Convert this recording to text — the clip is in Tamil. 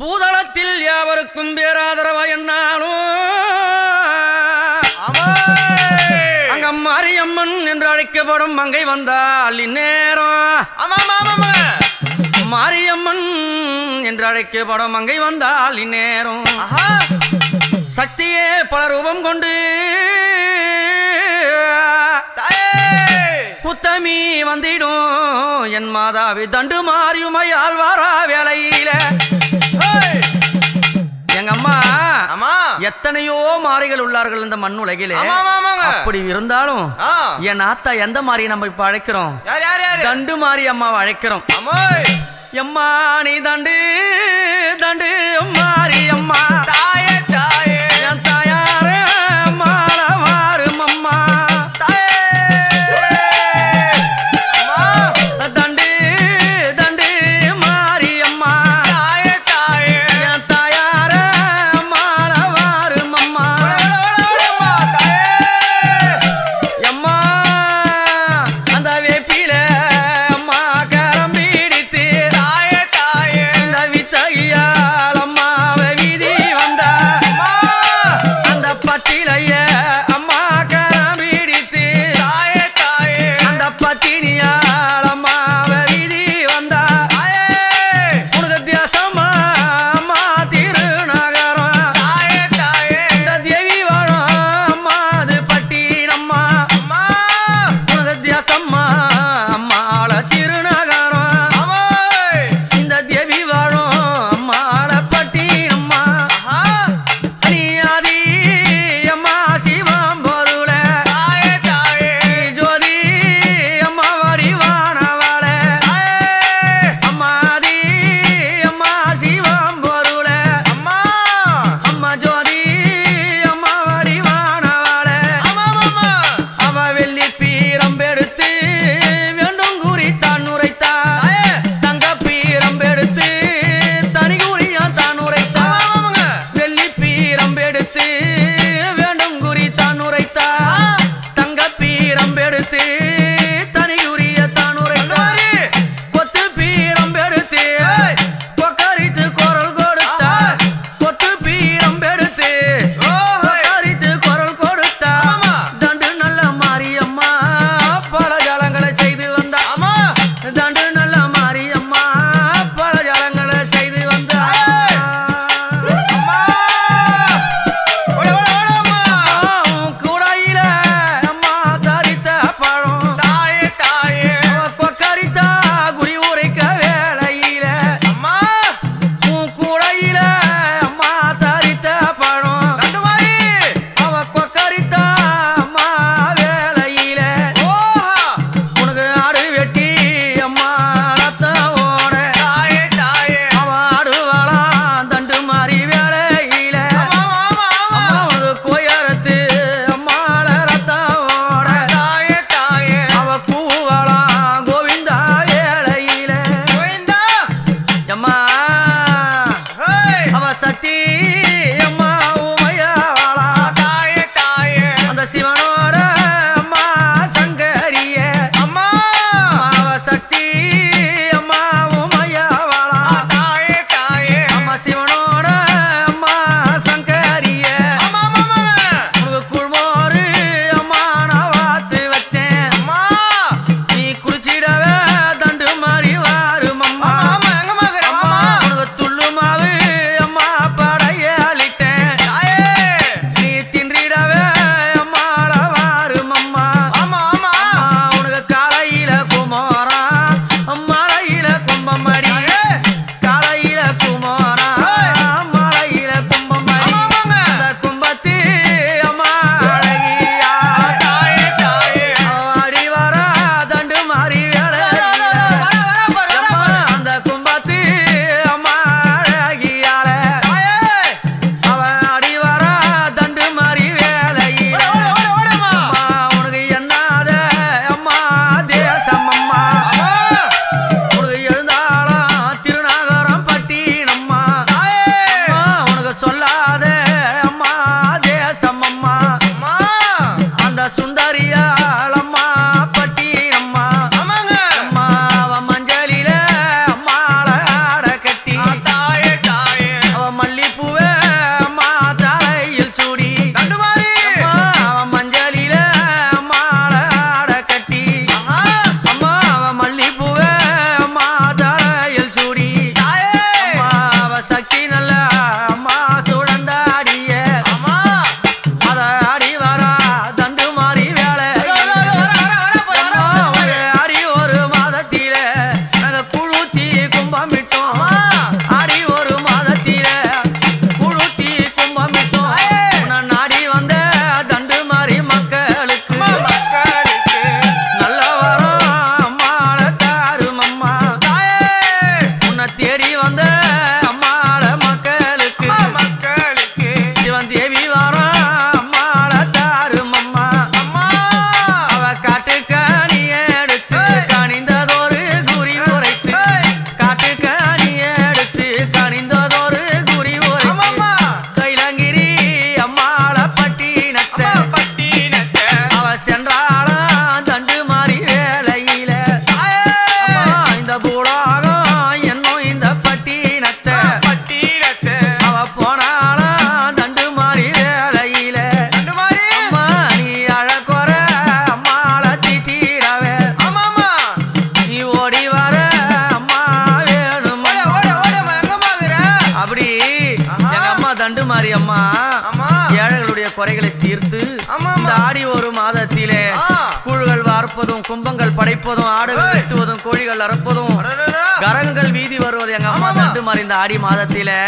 பூதளத்தில் யாவருக்கும் பேராதரவா என்னாலும். அங்க மாரியம்மன் என்று அழைக்கப்படும் மங்கை வந்தால் இந்நேரம். மாரியம்மன் என்று அழைக்கப்படும் மங்கை வந்தால் இந்நேரம். சக்தியே பல ரூபம் கொண்டு புத்தமி வந்திடும். என் மாதாவி தண்டு மாறியுமையால் வாரா எங்க அம்மா ஆமா எத்தனையோ மாறிகள் உள்ளார்கள் இந்த மண் உலகிலே. அப்படி இருந்தாலும் என் ஆத்தா எந்த மாதிரி நம்ம இப்ப அழைக்கிறோம்? தண்டு மாறி அம்மாவை அழைக்கிறோம். எம்மா நீ தண்டு தண்டு மாறி அம்மா. தேடி வந்த தண்டு மாறி அம்மா ஏழைகளுடைய குறைகளை தீர்த்து இந்த. ஆடி ஒரு மாதத்திலே. கூழ்கள் வார்ப்பதும் கும்பங்கள் படைப்பதும் ஆடுகள். வெட்டுவதும் கோழிகள் அறுப்பதும் அடடடா. கரகங்கள் வீதி வருவது எங்க அம்மா. தண்டு மாறி இந்த ஆடி மாதத்திலே